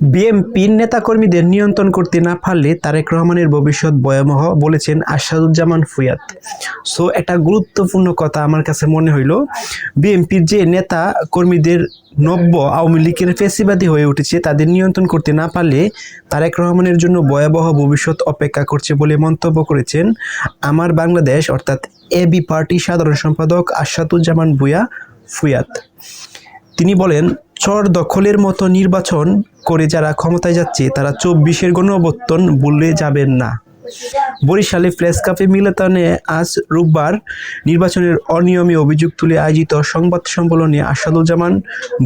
বিএনপির নেতাকর্মীদের নিয়ন্ত্রণ করতে না পারলে তারেক রহমানের ভবিষ্যৎ ভয়াবহ, বলেছেন আসাদুজ্জামান ফুয়াদ। সো, একটা গুরুত্বপূর্ণ কথা আমার কাছে মনে হইল বিএনপির যে নেতা কর্মীদের নব্য আওয়ামী লীগের ফেসিবাদী হয়ে উঠেছে, তাদের নিয়ন্ত্রণ করতে না পারলে তারেক রহমানের জন্য ভয়াবহ ভবিষ্যৎ অপেক্ষা করছে বলে মন্তব্য করেছেন আমার বাংলাদেশ, অর্থাৎ এবি পার্টি সাধারণ সম্পাদক আশাদুজ্জামান ভুয়া ফুয়াদ। তিনি বলেন চর দখলের মতো নির্বাচন করে যারা ক্ষমতায় যাচ্ছে, তারা চব্বিশের গণঅভ্যুত্থান ভুলে যাবেন না। বরিশালে প্রেস কাপে মিলতানে আজ রোববার নির্বাচনের অনিয়মে অভিযোগ তুলে আয়োজিত সংবাদ সম্মেলনে আসাদুজ্জামান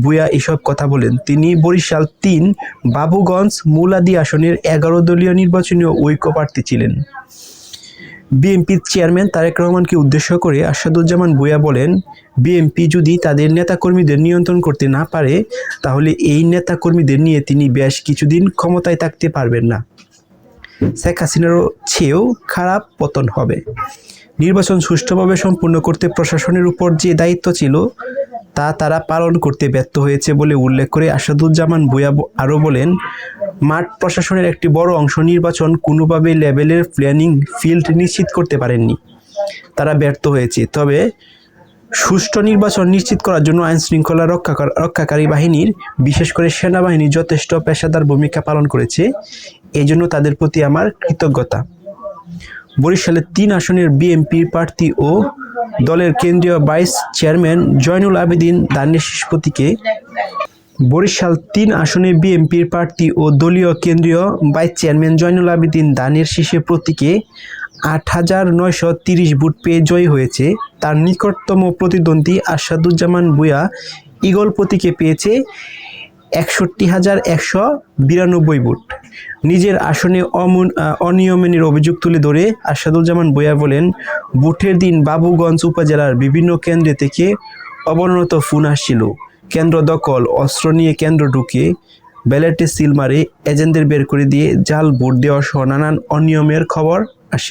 বুয়া এসব কথা বলেন। তিনি বরিশাল তিন, বাবুগঞ্জ, মুলাদি আসনের এগারো দলীয় নির্বাচনীয় ঐক্য প্রার্থী ছিলেন। বিএনপির চেয়ারম্যান তারেক রহমানকে উদ্দেশ্য করে আসাদুজ্জামান ভূঁইয়া বলেন, বিএনপি যদি তাদের নেতাকর্মীদের নিয়ন্ত্রণ করতে না পারে, তাহলে এই নেতাকর্মীদের নিয়ে তিনি বেশ কিছুদিন ক্ষমতায় থাকতে পারবেন না। শেখ হাসিনারও চেয়েও খারাপ পতন হবে। নির্বাচন সুষ্ঠুভাবে সম্পূর্ণ করতে প্রশাসনের উপর যে দায়িত্ব ছিল, তা তারা পালন করতে ব্যর্থ হয়েছে বলে উল্লেখ করে আসাদুজ্জামান ভূঁইয়া আরও বলেন মাঠ প্রশাসনের একটি বড় অংশ নির্বাচন কোনোভাবে লেভেলের প্ল্যানিং ফিল্ড নিশ্চিত করতে পারেননি। তারা ব্যর্থ হয়েছে। তবে সুষ্ঠু নির্বাচন নিশ্চিত করার জন্য আইন শৃঙ্খলা রক্ষা রক্ষাকারী বাহিনীর, বিশেষ করে সেনাবাহিনী যথেষ্ট পেশাদার ভূমিকা পালন করেছে। এই জন্য তাদের প্রতি আমার কৃতজ্ঞতা। বরিশালের তিন আসনের বিএনপির প্রার্থী ও দলের কেন্দ্রীয় ভাইস চেয়ারম্যান জয়নুল আবেদিন দানের শিষ্পতিকে বরিশাল তিন আসনে বিএনপির প্রার্থী ও দলীয় কেন্দ্রীয় ভাইস চেয়ারম্যান জয়নুল আবেদিন দানের শীর্ষে প্রতীকে আট হাজার নয়শো তিরিশ ভোট পেয়ে জয়ী হয়েছে। তার নিকটতম প্রতিদ্বন্দ্বী আসাদুজ্জামান ভূঁইয়া ইগল প্রতীকে পেয়েছে একষট্টি হাজার একশো বিরানব্বই ভোট। নিজের আসনে অমন অনিয়মের অভিযোগ তুলে ধরে আসাদুজ্জামান ভূঁইয়া বলেন, ভোটের দিন বাবুগঞ্জ উপজেলার বিভিন্ন কেন্দ্রে থেকে অবনত ফোন আসছিল। কেন্দ্র দখল, অস্ত্র নিয়ে কেন্দ্র ঢুকে ব্যালেটে সিল মারে এজেন্টদের বের করে দিয়ে জাল ভোট দেওয়া সহ নানান অনিয়মের খবর।